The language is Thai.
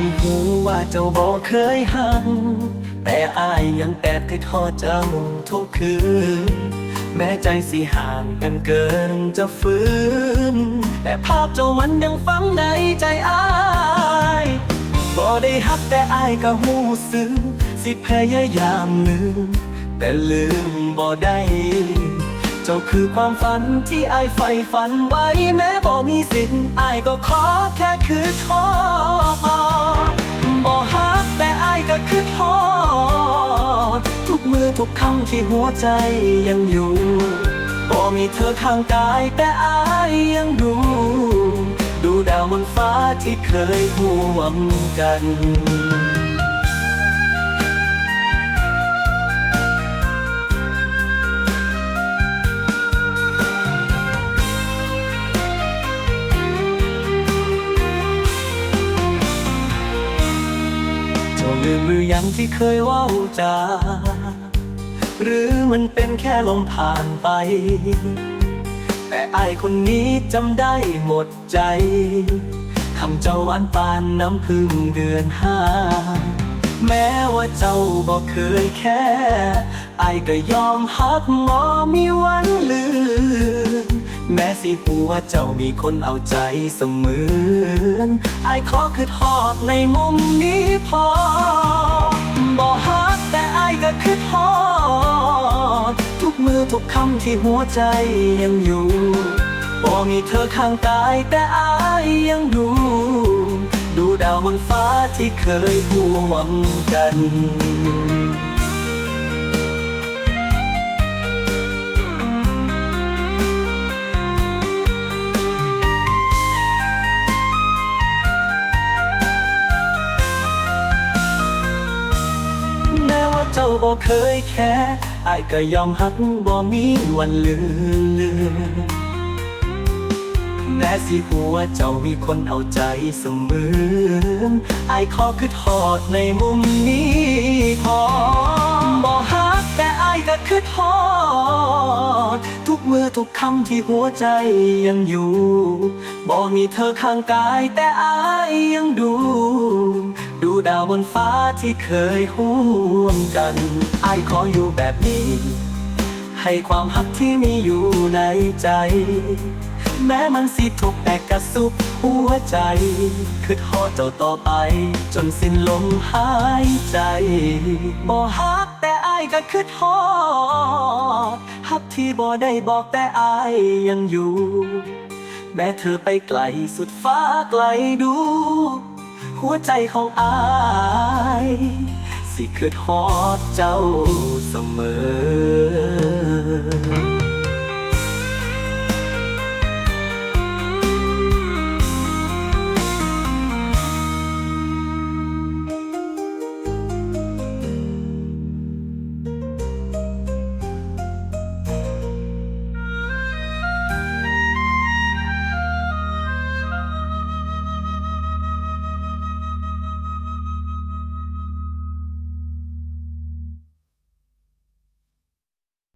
ายหูว่าเจ้าบอกเคยหักแต่อายยังแอบคิดทอดเจ้าทุกคืน แม้ใจสิห่างกันเกินจะฟื้น แต่ภาพเจ้ามันยังฝังในใจอายบ่ได้ฮักแต่อายก็หูซึ้งสิพยายามลืมแต่ลืมบ่ได้เจ้าคือความฝันที่อายใฝ่ฝันไว้แม้บ่มีสิทธิ์อายก็ขอแค่คือทอ กมือทุกคำที่หัวใจยังอยู่บ่มีเธอข้างกายแต่อายยังดู ดูดาวบนฟ้าที่เคยห่วมกันจ้าลืมหรือยังที่เคยว่าจา หรือมันเป็นแค่ลมผ่านไป แต่ไอายคนนี้จำได้หมดใจคำเจ้าหวานปานน้ำพึ่งเดือนห้า แม้ว่าเจ้าบอกเคยแค่ ไอายก็ยอมฮักหมอมีวันลืมแม้สิหัวาเจ้ามีคนเอาใจเสมอไอายขอคือทอดในมุมนี้พอบอก ทุกมือทุกคำที่หัวใจยังอยู่บ่มีเธอข้างกายแต่อายยังดู ดูดาวบนฟ้าที่เคยห่วงกัน บ่เคยแค่ไอายก็ยอมหักบ่มีวันลืมแม้สิหัวเจ้ามีคนเอาใจเสมอไอายขอคือทอดในมุมนี้พอบอกฮักแต่ไอายก็คือทอด ทุกมือทุกคำที่หัวใจยังอยู่บอกมีเธอข้างกายแต่ไอายยังดู ดูดาวบนฟ้าที่เคยห่วมกันไอขออยู่แบบนี้ ให้ความหักที่มีอยู่ในใจ แม้มันสิทุกแต่กระสุบหัวใจ คือทอดเจ้าต่อไป จนสิ้นลมหายใจบ่ฮักแต่อายก็คือทอดฮักที่บ่ได้บอกแต่อายยังอยู่ แม้เธอไปไกลสุดฟ้าไกลดู หัวใจของอาย สิคือทอดเจ้าเสมอ